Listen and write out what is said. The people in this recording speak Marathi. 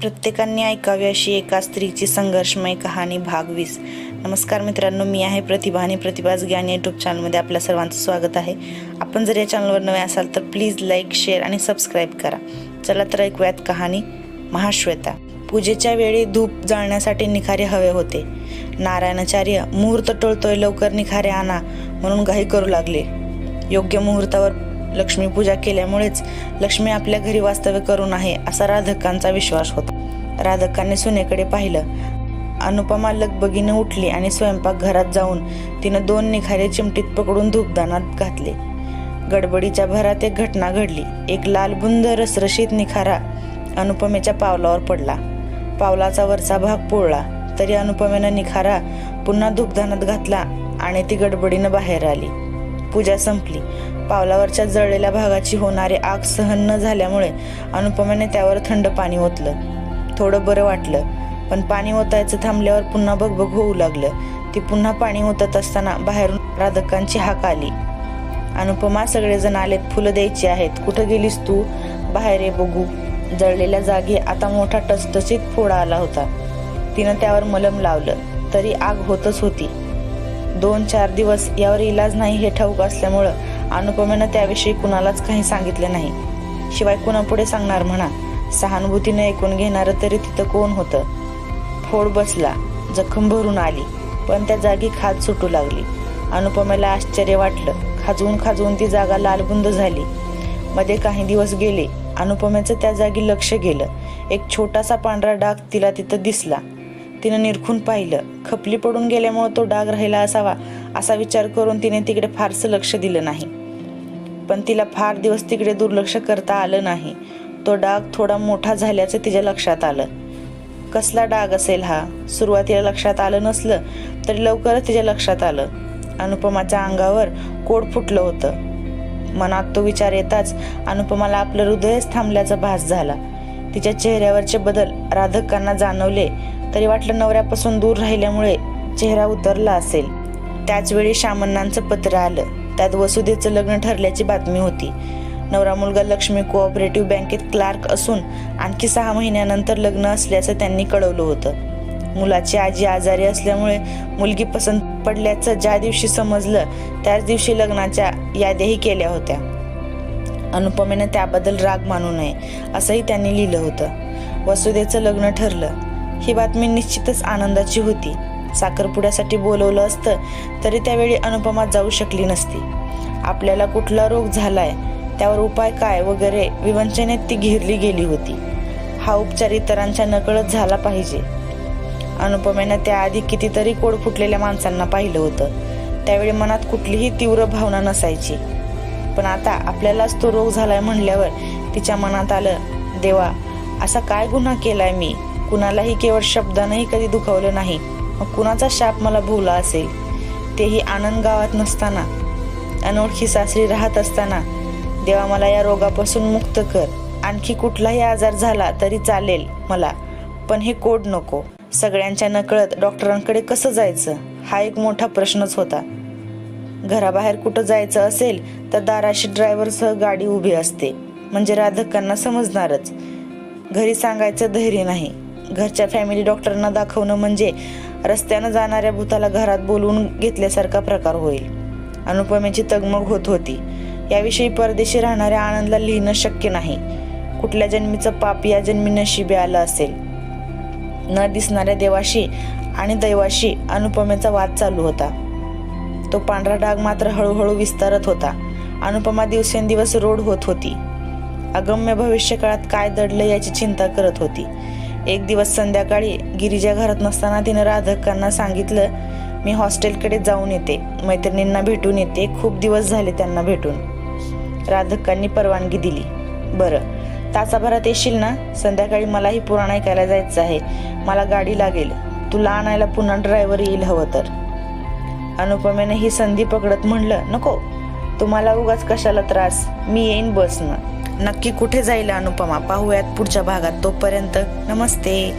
प्रत्येकाने ऐकावी अशी एका स्त्रीची संघर्षमय कहाणी भाग वीस. नमस्कार मित्रांनो मी आहे प्रतिभा आणि प्रतिभाच ज्ञान यूट्यूब चॅनलमध्ये आपल्या सर्वांचं स्वागत आहे. आपण जर या चॅनलवर नवे असाल तर प्लीज लाईक शेअर आणि सबस्क्राईब करा. चला तर ऐकूयात कहाणी महाश्वेता. पूजेच्या वेळी धूप जाळण्यासाठी निखारे हवे होते. नारायणाचार्य मुहूर्त टोळतोय लवकर निखारे आणा म्हणून घाई करू लागले. योग्य मुहूर्तावर लक्ष्मीपूजा केल्यामुळेच लक्ष्मी आपल्या घरी वास्तव्य करून आहे असा राधकांचा विश्वास होता. राधकांनी सुनेकडे पाहिलं. अनुपमा लगबगीने उठली आणि स्वयंपाक घरात जाऊन तिनं दोन निखारे चिमटीत पकडून धूपदानात घातले. गडबडीच्या भरात एक घटना घडली. एक लालबुंद रसरशीत निखारा अनुपमेच्या पावलावर पडला. पावलाचा वरचा भाग पोळला. तरी अनुपमेनं निखारा पुन्हा धूपदानात घातला आणि ती गडबडीनं बाहेर आली. पूजा संपली. पावलावरच्या जळलेल्या भागाची होणारी आग सहन न झाल्यामुळे अनुपमेने त्यावर थंड पाणी ओतलं. थोडं बरं वाटलं पण पाणी ओतायचं थांबल्यावर पुन्हा बगबग होऊ लागलं. ती पुन्हा पाणी ओतत असताना बाहेरून राधकांची हाक आली. अनुपमा सगळेजण आलेत फुलं द्यायची आहेत. कुठं गेलीस तू? बाहेर ये बघू. जळलेल्या जागी आता मोठा टसटसीत फोडा आला होता. तिनं त्यावर मलम लावलं. तरी आग होतच होती. दोन चार दिवस यावर इलाज नाही हे ठाऊक असल्यामुळं अनुपमेनं त्याविषयी कुणालाच काही सांगितले नाही. शिवाय कुणापुढे सांगणार म्हणा सहानुभूतीनं ऐकून घेणारं तरी तिथं कोण होतं? फोड बसला जखम भरून आली पण त्या जागी खाज सुटू लागली. अनुपमेला आश्चर्य वाटलं खाजवून खाजवून ती जागा लालबुंद झाली. मध्ये काही दिवस गेले अनुपमेचं त्या जागी लक्ष गेलं. एक छोटासा पांढरा डाग तिला तिथं दिसला. तिनं निरखून पाहिलं. खपली पडून गेल्यामुळं तो डाग राहिला असावा असा विचार करून तिने तिकडे फारसं लक्ष दिलं नाही. पण तिला फार दिवस तिकडे दुर्लक्ष करता आलं नाही. तो डाग थोडा मोठा झाल्याचं तिच्या लक्षात आलं. कसला डाग असेल हा? सुरुवातीला लक्षात आलं नसलं तरी लवकरच तिच्या लक्षात आलं. अनुपमाच्या अंगावर कोड फुटलं होतं. मनात तो विचार येताच अनुपमाला आपलं हृदयच थांबल्याचा भास झाला. तिच्या चेहऱ्यावरचे बदल राधकांना जाणवले. तरी वाटलं नवऱ्यापासून दूर राहिल्यामुळे चेहरा उतरला असेल. त्याचवेळी शामण्णांचं पत्र आलं. त्यात वसुदेचं लग्न ठरल्याची बातमी होती. नवरा मुलगा लक्ष्मी कोऑपरेटिव्ह बँकेत क्लार्क असून आणखी सहा महिन्यानंतर लग्न असल्याचं त्यांनी कळवलं होतं. मुलाची आजी आजारी असल्यामुळे मुलगी पसंत पडल्याचं ज्या दिवशी समजलं त्याच दिवशी लग्नाच्या याद्याही केल्या होत्या. अनुपमेनं त्याबद्दल राग मानू नये असंही त्यांनी लिहिलं होतं. वसुदेचं लग्न ठरलं. ही बातमी निश्चितच आनंदाची होती. साखरपुड्यासाठी बोलवलं असतं तरी त्यावेळी अनुपमा जाऊ शकली नसती. आपल्याला कुठला रोग झालाय त्यावर उपाय काय वगैरे विवंचनेत ती घेरली गेली होती. हा उपचार इतरांच्या नकळत झाला पाहिजे. अनुपमेनं त्याआधी कितीतरी कोड फुटलेल्या माणसांना पाहिलं होतं. त्यावेळी मनात कुठलीही तीव्र भावना नसायची. पण आता आपल्यालाच तो रोग झालाय म्हणल्यावर तिच्या मनात आलं देवा असा काय गुन्हा केलाय मी? कुणालाही केवळ शब्दानंही कधी दुखावलं नाही. मग कुणाचा शाप मला भोवला असेल? तेही आनंद गावात नसताना. अनोळखी सासरी राहत असताना. देवा मला या रोगापासून मुक्त कर. आणखी कुठलाही आजार झाला तरी चालेल मला. पण हे कोड नको. सगळ्यांच्या नकळत डॉक्टरांकडे कसं जायचं? हा एक मोठा प्रश्नच होता. घराबाहेर कुठं जायचं असेल तर दाराशी ड्रायव्हरसह गाडी उभी असते. म्हणजे राधकांना समजणारच. घरी सांगायचं धैर्य नाही. घरच्या फॅमिली डॉक्टरांना दाखवणं म्हणजे रस्त्यानं जाणाऱ्या भूताला घरात बोलवून घेतल्यासारखा प्रकार होईल. अनुपमेची तगमग होत होती. याविषयी परदेशी राहणाऱ्या आनंदला लिहिणं शक्य नाही. कुठल्या जन्मीचं पाप या जन्मी नशिबी आलं असेल? न दिसणाऱ्या देवाशी आणि दैवाशी अनुपमेचा वाद चालू होता. तो पांढरा डाग मात्र हळूहळू विस्तारत होता. अनुपमा दिवसेंदिवस रोड होत होती. अगम्य भविष्यकाळात काय दडलं याची चिंता करत होती. एक दिवस संध्याकाळी गिरिजा घरात नसताना तिनं राधकांना सांगितलं मी हॉस्टेलकडे जाऊन येते. मैत्रिणींना भेटून येते. खूप दिवस झाले त्यांना भेटून. राधकांनी परवानगी दिली. बरं. तासाभरात येशील ना? संध्याकाळी मलाही पुराण ऐकायला जायचं आहे. मला गाडी लागेल. तुला आणायला पुन्हा ड्रायव्हर येईल हवं तर. अनुपमेनं ही संधी पकडत म्हणलं नको. तुम्हाला उगाच कशाला त्रास? मी येईन बसनं. नक्की कुठे जाईल अनुपमा? पाहूयात पुढच्या भागात. तोपर्यंत नमस्ते.